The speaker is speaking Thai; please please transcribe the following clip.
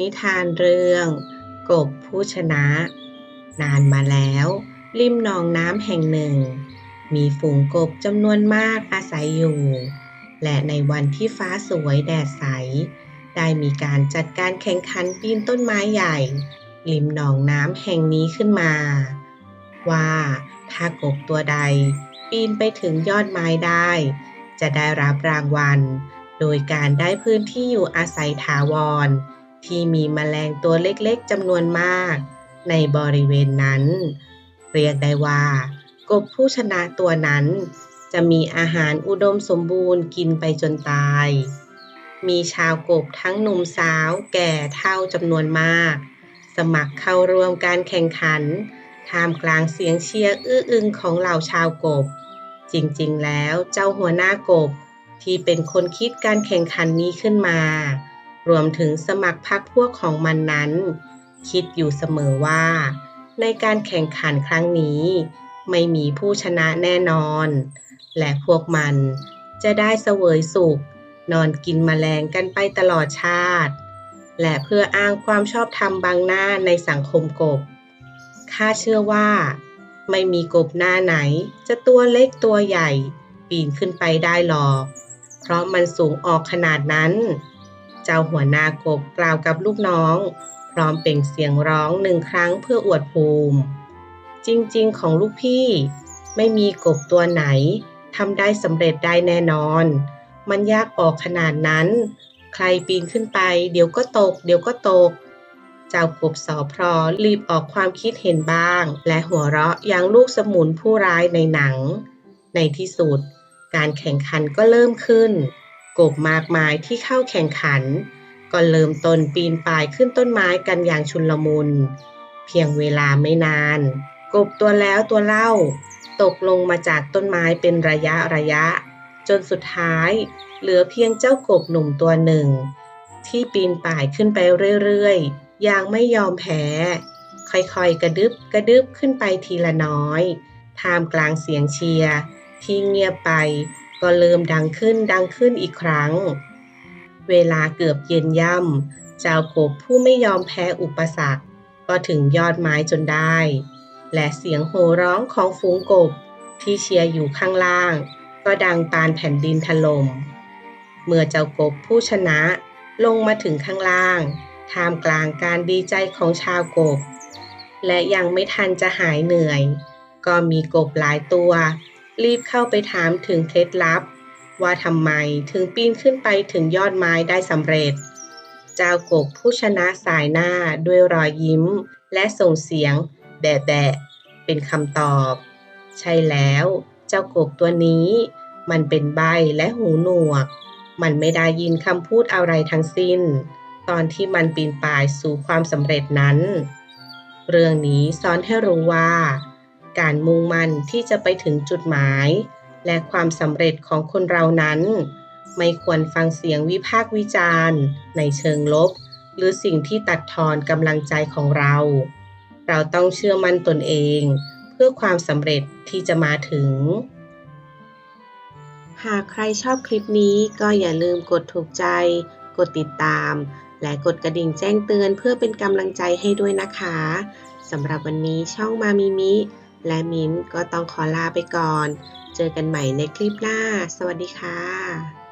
นิทานเรื่อง กบผู้ชนะ นานมาแล้ว ริมหนองน้ำแห่งหนึ่ง มีฝูงกบจำนวนมากอาศัยอยู่ และในวันที่ฟ้าสวยแดดใส ได้มีการจัดการแข่งขันปีนต้นไม้ใหญ่ ริมหนองน้ำแห่งนี้ขึ้นมา ว่าถ้ากบตัวใด ปีนไปถึงยอดไม้ได้ จะได้รับรางวัล โดยการได้พื้นที่อยู่อาศัยถาวร ที่มีแมลงตัวเล็กๆจำนวนมาก ในบริเวณนั้น เรียกได้ว่า กบผู้ชนะตัวนั้น จะมีอาหารอุดมสมบูรณ์กินไปจนตาย มีชาวกบทั้งหนุ่มสาวแก่เฒ่าจำนวนมาก สมัครเข้าร่วมการแข่งขันท่ามกลางเสียงเชียร์อื้ออึงของเหล่าชาวกบ จริงๆ แล้วเจ้าหัวหน้ากบที่เป็นคนคิดการแข่งขันนี้ขึ้นมา รวมถึงสมัครพรรคพวกของมันนั้น คิดอยู่เสมอว่า ในการแข่งขันครั้งนี้ ไม่มีผู้ชนะแน่นอน และพวกมันจะได้เสวยสุข นอนกินแมลงกันไปตลอดชาติ และเพื่ออ้างความชอบธรรมบางหน้าในสังคมกบข้าเชื่อว่า ไม่มีกบหน้าไหน จะตัวเล็กตัวใหญ่ ปีนขึ้นไปได้หรอก เพราะมันสูงออกขนาดนั้น เจ้าหัวหน้ากบกล่าวกับลูกน้อง พร้อมเปล่งเสียงร้องหนึ่งครั้งเพื่ออวดภูมิ จริงๆ ของลูกพี่ ไม่มีกบตัวไหนทำได้สำเร็จได้แน่นอน มันยากออกขนาดนั้น ใครปีนขึ้นไป เดี๋ยวก็ตก เดี๋ยวก็ตก เจ้ากบสอพรอรีบออกความคิดเห็นบ้าง และหัวเราะอย่างลูกสมุนผู้ร้ายในหนัง ในที่สุด การแข่งขันก็เริ่มขึ้น กบมากมายที่เข้าแข่งขัน ก็เริ่มต้นปีนป่ายขึ้นต้นไม้กันอย่างชุนลมุน เพียงเวลาไม่นาน กบตัวแล้วตัวเล่า ตกลงมาจากต้นไม้เป็นระยะระยะ จนสุดท้าย เหลือเพียงเจ้ากบหนุ่มตัวหนึ่ง ที่ปีนป่ายขึ้นไปเรื่อยๆอย่างไม่ยอมแพ้ ค่อยๆ กระดึบกระดึบขึ้นไปทีละน้อยท่ามกลางเสียงเชียร์ที่เงียบไป ก็เริ่มดังขึ้นดังขึ้นอีกครั้ง เวลาเกือบเย็นย่ำเจ้ากบผู้ไม่ยอมแพ้อุปสรรค ก็ถึงยอดไม้จนได้ และเสียงโห่ร้องของฝูงกบที่เชียร์อยู่ข้างล่าง ก็ดังปานแผ่นดินถล่มเมื่อเจ้ากบผู้ชนะลงมาถึงข้างล่างท่ามกลางการดีใจของชาวกบ และยังไม่ทันจะหายเหนื่อย ก็มีกบหลายตัว รีบเข้าไปถามถึงเคล็ดลับ ว่าทำไมถึงปีนขึ้นไปถึงยอดไม้ได้สำเร็จ เจ้ากบผู้ชนะสายหน้าด้วยรอยยิ้ม และส่งเสียง แบะแบะเป็นคำตอบ ใช่แล้ว เจ้ากบตัวนี้ มันเป็นใบและหูหนวก มันไม่ได้ยินคำพูดอะไรทั้งสิ้น ตอนที่มันปีนป่ายสู่ความสำเร็จนั้น เรื่องนี้สอนให้รู้ว่า การมุ่งมั่นที่จะไปถึงจุดหมาย และความสำเร็จของคนเรานั้น ไม่ควรฟังเสียงวิพากษ์วิจารณ์ ในเชิงลบ หรือสิ่งที่ตัดทอนกำลังใจของเรา เราต้องเชื่อมั่นตนเอง เพื่อความสำเร็จที่จะมาถึง หากใครชอบคลิปนี้ก็อย่าลืมกดถูกใจ กดติดตาม และกดกระดิ่งแจ้งเตือนเพื่อเป็นกำลังใจให้ด้วยนะคะสำหรับวันนี้ช่องมามิมิ และมิ้นก็ต้องขอลาไปก่อน เจอกันใหม่ในคลิปหน้า สวัสดีค่ะ